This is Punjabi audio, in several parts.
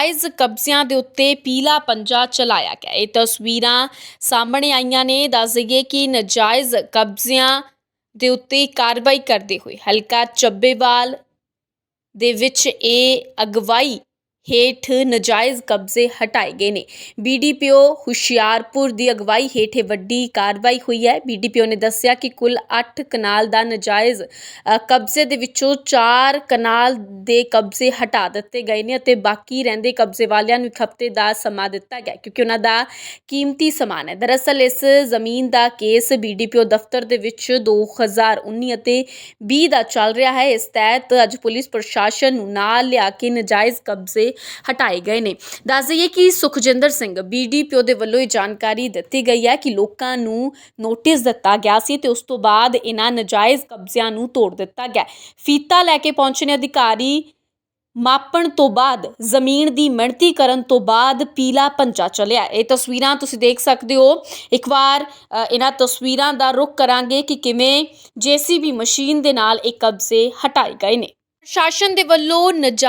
ਜਾਇਜ਼ ਕਬਜ਼ਿਆਂ ਦੇ ਉੱਤੇ ਪੀਲਾ ਪੰਜਾ ਚਲਾਇਆ ਗਿਆ। ਇਹ ਤਸਵੀਰਾਂ ਸਾਹਮਣੇ ਆਈਆਂ ਨੇ। ਦੱਸ ਦਈਏ ਕਿ ਨਾਜਾਇਜ਼ ਕਬਜ਼ਿਆਂ ਦੇ ਉੱਤੇ ਕਾਰਵਾਈ ਕਰਦੇ ਹੋਏ ਹਲਕਾ ਚੱਬੇਵਾਲ ਦੇ ਵਿੱਚ ਇਹ ਅਗਵਾਈ ਹੇਠ ਨਜਾਇਜ਼ ਕਬਜ਼ੇ ਹਟਾਏ ਗਏ ਨੇ। ਬੀਡੀਪੀਓ ਹੁਸ਼ਿਆਰਪੁਰ ਦੀ ਅਗਵਾਈ ਹੇਠ ਇਹ ਵੱਡੀ ਕਾਰਵਾਈ ਹੋਈ ਹੈ। ਬੀਡੀਪੀਓ ਨੇ ਦੱਸਿਆ ਕਿ ਕੁੱਲ 8 ਕਨਾਲ ਦਾ ਨਜਾਇਜ਼ ਕਬਜ਼ੇ ਦੇ ਵਿੱਚੋਂ 4 ਕਨਾਲ ਦੇ ਕਬਜ਼ੇ ਹਟਾ ਦਿੱਤੇ ਗਏ ਨੇ ਅਤੇ ਬਾਕੀ ਰਹਿੰਦੇ ਕਬਜ਼ੇ ਵਾਲਿਆਂ ਨੂੰ ਇੱਕ ਹਫ਼ਤੇ ਦਾ ਸਮਾਂ ਦਿੱਤਾ ਗਿਆ ਕਿਉਂਕਿ ਉਹਨਾਂ ਦਾ ਕੀਮਤੀ ਸਮਾਨ ਹੈ। ਦਰਅਸਲ ਇਸ ਜ਼ਮੀਨ ਦਾ ਕੇਸ ਬੀਡੀਪੀਓ ਦਫ਼ਤਰ ਦੇ ਵਿੱਚ 2019 ਅਤੇ 20 ਦਾ ਚੱਲ ਰਿਹਾ ਹੈ। ਇਸ ਤਹਿਤ ਅੱਜ ਪੁਲਿਸ ਪ੍ਰਸ਼ਾਸਨ ਨੂੰ ਨਾਲ ਲਿਆ ਕੇ ਨਜਾਇਜ਼ ਕਬਜ਼ੇ ਹਟਾਏ ਗਏ ਨੇ। ਦੱਸ ਦਈਏ ਕਿ ਸੁਖਜਿੰਦਰ ਸਿੰਘ ਬੀਡੀਪੀਓ ਦੇ ਵੱਲੋਂ ਇਹ ਜਾਣਕਾਰੀ ਦਿੱਤੀ ਗਈ ਹੈ ਕਿ ਲੋਕਾਂ ਨੂੰ ਨੋਟਿਸ ਦਿੱਤਾ ਗਿਆ ਸੀ ਤੇ ਉਸ ਤੋਂ ਬਾਅਦ ਇਹਨਾਂ ਨਜਾਇਜ਼ ਕਬਜ਼ਿਆਂ ਨੂੰ ਤੋੜ ਦਿੱਤਾ ਗਿਆ ਫੀਤਾ ਲੈ ਕੇ ਪਹੁੰਚੇ ਨੇ ਅਧਿਕਾਰੀ। ਮਾਪਣ ਤੋਂ ਬਾਅਦ, ਜ਼ਮੀਨ ਦੀ ਮਿਣਤੀ ਕਰਨ ਤੋਂ ਬਾਅਦ ਪੀਲਾ ਪੰਜਾ ਚਲਿਆ ਇਹ ਤਸਵੀਰਾਂ ਤੁਸੀਂ ਦੇਖ ਸਕਦੇ ਹੋ। ਇੱਕ ਵਾਰ ਇਹਨਾਂ ਤਸਵੀਰਾਂ ਦਾ ਰੁਖ ਕਰਾਂਗੇ ਕਿ ਕਿਵੇਂ ਜੀਸੀਬੀ ਮਸ਼ੀਨ ਦੇ ਨਾਲ ਇਹ ਕਬਜ਼ੇ ਹਟਾਏ ਗਏ ਨੇ। ਪ੍ਰਸ਼ਾਸਨ ਦੇ ਵੱਲੋਂ ਨਜਾ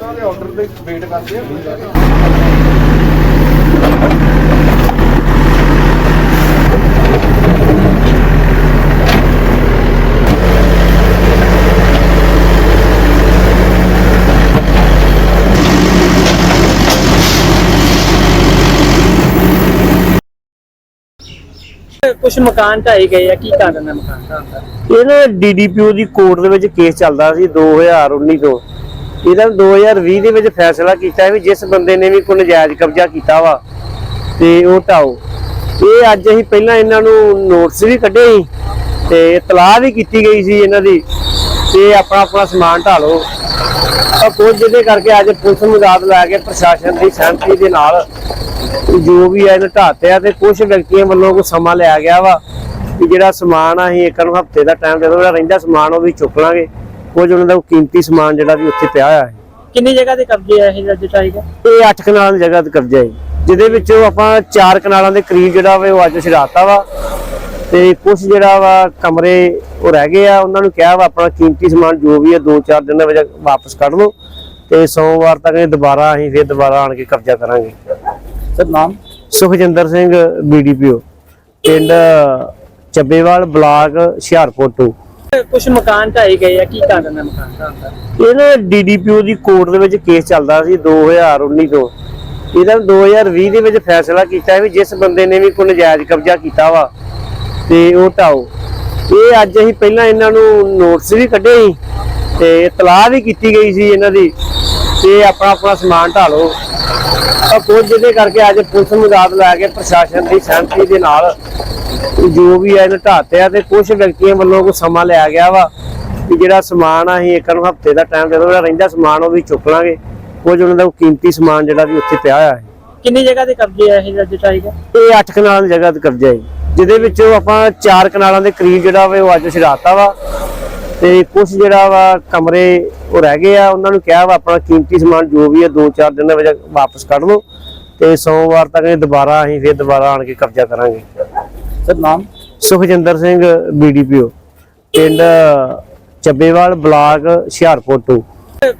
ਉਹਨਾਂ ਦੇ ਆਰਡਰ ਦੇ ਵੇਟ ਕਰਦੇ ਹਾਂ ਕੁਝ ਮਕਾਨ ਢਾਏ ਗਏ ਆ ਕੀ ਕਾਰਨ ਹੈ ਮਕਾਨ ਢਾਉਣ ਦਾ? ਇਹ ਨਾ ਡੀਡੀਪੀਓ ਦੀ ਕੋਰਟ ਦੇ ਵਿੱਚ ਕੇਸ ਚੱਲਦਾ ਸੀ 2019 ਤੋਂ। ਇਹਦਾ 2020 ਦੇ ਵਿੱਚ ਫੈਸਲਾ ਕੀਤਾ ਵੀ ਜਿਸ ਬੰਦੇ ਨੇ ਵੀ ਕੋਈ ਨਜਾਇਜ਼ ਕਬਜ਼ਾ ਕੀਤਾ ਵਾ ਤੇ ਉਹ ਢਾਓ। ਇਹ ਅੱਜ ਅਸੀਂ ਪਹਿਲਾਂ ਇਹਨਾਂ ਨੂੰ ਨੋਟਿਸ ਵੀ ਕੱਢੇ ਸੀ ਤੇ ਇਤਲਾਹ ਵੀ ਕੀਤੀ ਗਈ ਸੀ ਇਹਨਾਂ ਦੀ ਤੇ ਆਪਣਾ ਆਪਣਾ ਸਮਾਨ ਢਾ ਲਓ ਤਾਂ ਕੁਝ ਜਿਹਦੇ ਕਰਕੇ ਅੱਜ ਪੁਲਿਸ ਨੂੰ ਮਦਦ ਲੈ ਕੇ ਪ੍ਰਸ਼ਾਸਨ ਦੀ ਸਹਿਮਤੀ ਦੇ ਨਾਲ ਜੋ ਵੀ ਹੈ ਇਹਨੂੰ ਢਾਤੇ ਆ ਤੇ ਕੁਝ ਵਿਅਕਤੀਆਂ ਵੱਲੋਂ ਕੋਈ ਸਮਾਂ ਲਿਆ ਗਿਆ ਵਾ ਕਿ ਜਿਹੜਾ ਸਮਾਨ ਆ ਅਸੀਂ ਇੱਕ ਨੂੰ ਹਫ਼ਤੇ ਦਾ ਟਾਈਮ ਦੇ ਦੋ ਜਿਹੜਾ ਰਹਿੰਦਾ ਸਮਾਨ ਉਹ ਵੀ ਚੁੱਕ ਲਾਂਗੇ। ਕੁਝ ਉਹਨਾਂ ਦਾ ਕੀਮਤੀ ਸਮਾਨ ਜਿਹੜਾ ਵੀ ਉੱਥੇ ਪਿਆ ਹੋਇਆ ਹੈ। ਕਿੰਨੀ ਜਗ੍ਹਾ ਤੇ ਕਬਜ਼ੇ ਆ ਇਹ ਢਾਏ ਗਏ ਇਹ 8 ਕਨਾਲਾਂ ਦੀ ਜਗ੍ਹਾ ਤੇ ਕਬਜ਼ਾ ਹੈ। ਜਿਹਦੇ ਵਿੱਚੋਂ ਆਪਾਂ 4 ਕਨਾਲਾਂ ਦੇ ਕਰੀਬ ਜਿਹੜਾ ਵਾ ਉਹ ਅੱਜ ਛਡਾਤਾ ਵਾ। ਤੇ ਕੁਝ ਜਿਹੜਾ ਵਾ ਕਮਰੇ ਉਹ ਰਹਿ ਗਏ ਆ। ਉਹਨਾਂ ਨੂੰ ਕਿਹਾ ਵਾ ਆਪਣਾ ਕੀਮਤੀ ਸਮਾਨ ਜੋ ਵੀ ਹੈ 2-4 ਦਿਨ ਦੇ ਵਿੱਚ ਵਾਪਸ ਕੱਢ ਲਓ। ਤੇ ਸੋਮਵਾਰ ਤੱਕ ਇਹ ਦੁਬਾਰਾ ਅਸੀਂ ਫਿਰ ਦੁਬਾਰਾ ਆਣ ਕੇ ਕਬਜ਼ਾ ਕਰਾਂਗੇ। ਸਰ ਨਾਮ? ਸੁਖਜਿੰਦਰ ਸਿੰਘ ਬੀਡੀਪੀਓ ਪਿੰਡ ਚੱਬੇਵਾਲ ਬਲਾਕ ਹੁਸ਼ਿਆਰਪੁਰ ਤੋਂ। ਕੁਝ ਮਕਾਨ ਢਾਏ ਗਏ ਆ, ਕੀ ਕਾਰਨ ਹੈ ਮਕਾਨ ਢਾਉਣ ਦਾ? ਇਹ ਡੀਡੀਪੀਓ ਦੀ ਕੋਰਟ ਦੇ ਵਿੱਚ ਕੇਸ ਚੱਲਦਾ ਸੀ 2019 ਤੋਂ। ਇਹਦਾ 2020 ਦੇ ਵਿੱਚ ਫੈਸਲਾ ਕੀਤਾ ਵੀ ਜਿਸ ਬੰਦੇ ਨੇ ਵੀ ਕੋਈ ਨਜਾਇਜ਼ ਕਬਜ਼ਾ ਕੀਤਾ ਵਾ, ਤੇ ਉਹ ਢਾਓ। ਇਹ ਅੱਜ ਅਸੀਂ ਪਹਿਲਾਂ ਇਹਨਾਂ ਨੂੰ ਨੋਟਿਸ ਵੀ ਕੱਢੇ ਸੀ, ਤੇ ਇਤਲਾਹ ਵੀ ਕੀਤੀ ਗਈ ਸੀ ਇਹਨਾਂ ਦੀ ਤੇ ਆਪਣਾ ਆਪਣਾ ਸਮਾਨ ਢਾਲੋ ਤਾਂ ਕੁਝ ਜਿਹਦੇ ਕਰਕੇ ਅੱਜ ਪੁਲਿਸ ਮਦਦ ਲੈ ਕੇ ਪ੍ਰਸ਼ਾਸਨ ਦੀ ਸਹਿਮਤੀ ਦੇ ਨਾਲ ਜੋ ਵੀ ਹੈ ਇਹਨੂੰ ਢਾਤੇ ਆ ਤੇ ਕੁਝ ਵਿਅਕਤੀਆਂ ਵੱਲੋਂ ਕੋ ਸਮਾਂ ਲਿਆ ਗਿਆ ਵਾ ਕਿ ਜਿਹੜਾ ਸਮਾਨ ਆ ਅਸੀਂ ਇੱਕ ਨੂੰ ਹਫ਼ਤੇ ਦਾ ਟਾਈਮ ਦੇ ਦੋ ਜਿਹੜਾ ਰਹਿੰਦਾ ਸਮਾਨ ਉਹ ਵੀ ਚੁੱਕ ਲਾਂਗੇ। ਕੁਝ ਉਹਨਾਂ ਦਾ ਕੀਮਤੀ ਸਮਾਨ ਜਿਹੜਾ ਵੀ ਉੱਥੇ ਪਿਆ ਹੋਇਆ ਹੈ। ਕਿੰਨੀ ਜਗ੍ਹਾ ਤੇ ਕਬਜ਼ੇ ਆ ਇਹ ਅੱਜ ਟਾਈਗਾ ਇਹ 8 ਕਨਾਲਾਂ ਦੀ ਜਗ੍ਹਾ ਤੇ ਕਬਜ਼ਾ ਹੈ। ਜਿਹਦੇ ਵਿੱਚੋਂ ਆਪਾਂ 4 ਕਨਾਲਾਂ ਦੇ ਕਰੀਬ ਜਿਹੜਾ ਵਾ ਉਹ ਅੱਜ ਛਡਾਤਾ ਵਾ। ਤੇ ਕੁਝ ਜਿਹੜਾ ਵਾ ਕਮਰੇ ਉਹ ਰਹਿ ਗਏ ਆ। ਉਹਨਾਂ ਨੂੰ ਕਿਹਾ ਵਾ ਆਪਣਾ ਕੀਮਤੀ ਸਮਾਨ ਜੋ ਵੀ ਹੈ 2-4 ਦਿਨ ਦੇ ਵਿੱਚ ਵਾਪਸ ਕੱਢ ਲਓ। ਤੇ ਸੋਮਵਾਰ ਤੱਕ ਇਹ ਦੁਬਾਰਾ ਅਸੀਂ ਫਿਰ ਦੁਬਾਰਾ ਆਣ ਕੇ ਕਬਜ਼ਾ ਕਰਾਂਗੇ। ਸਰ ਨਾਮ? ਸੁਖਜਿੰਦਰ ਸਿੰਘ ਬੀਡੀਪੀਓ ਪਿੰਡ ਚੱਬੇਵਾਲ ਬਲਾਕ ਹੁਸ਼ਿਆਰਪੁਰ ਤੋਂ। ਕੁਝ